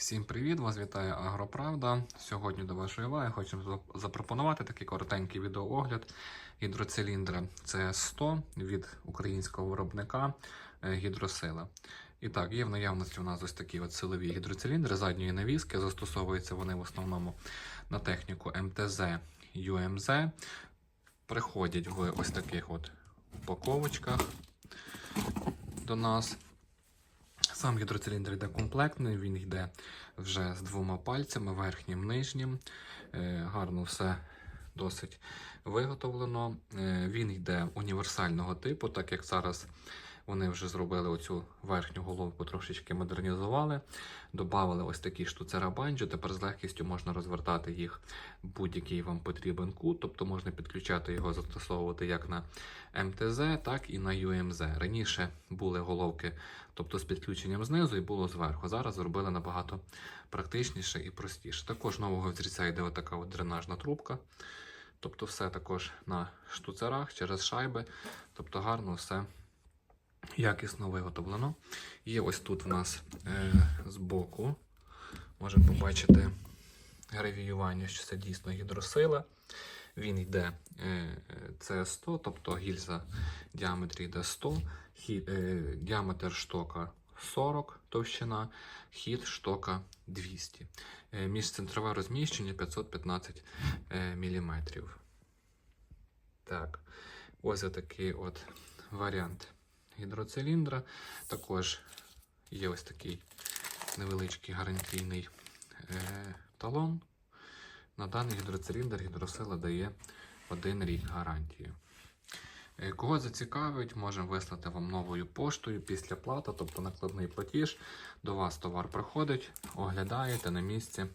Всім привіт! Вас вітає Агроправда. Сьогодні до вашої уваги хочу запропонувати такий коротенький відеоогляд гідроциліндра CS100 від українського виробника е, Гідросила. І так, є в наявності у нас ось такі от силові гідроциліндри задньої навіски. Застосовуються вони в основному на техніку МТЗ UMZ. Приходять в ось таких от упаковочках до нас. Сам гідроциліндр йде комплектний, він йде вже з двома пальцями, верхнім, нижнім. Е, Гарно все досить виготовлено. Е, Він йде універсального типу, так як зараз вони вже зробили оцю верхню головку, трошечки модернізували. Добавили ось такі штуцера банджо. Тепер з легкістю можна розвертати їх будь-який вам потрібен кут, тобто можна підключати його, застосовувати як на МТЗ, так і на UMZ. Раніше були головки, тобто з підключенням знизу і було зверху. Зараз зробили набагато практичніше і простіше. Також нового взрізця йде отака от дренажна трубка. Тобто все також на штуцерах через шайби. Тобто гарно все якісно виготовлено. Є ось тут в нас е, збоку. Можемо побачити гравіювання, що це дійсно гідросила. Він йде е, це 100, тобто гільза діаметрі йде 100, хід, е, діаметр штока 40 товщина, хід штока 200. Е, міжцентрове розміщення 515 е, мм. Так, ось такий от варіант гідроциліндра. Також є ось такий невеличкий гарантійний е, талон. На даний гідроциліндр гідросила дає один рік гарантії. Е, Кого зацікавить, можемо вислати вам новою поштою після плата, тобто накладний платіж. До вас товар приходить, оглядаєте на місці,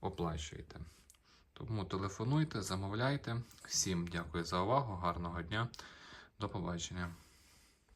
оплачуєте. Тому телефонуйте, замовляйте. Всім дякую за увагу, гарного дня, до побачення.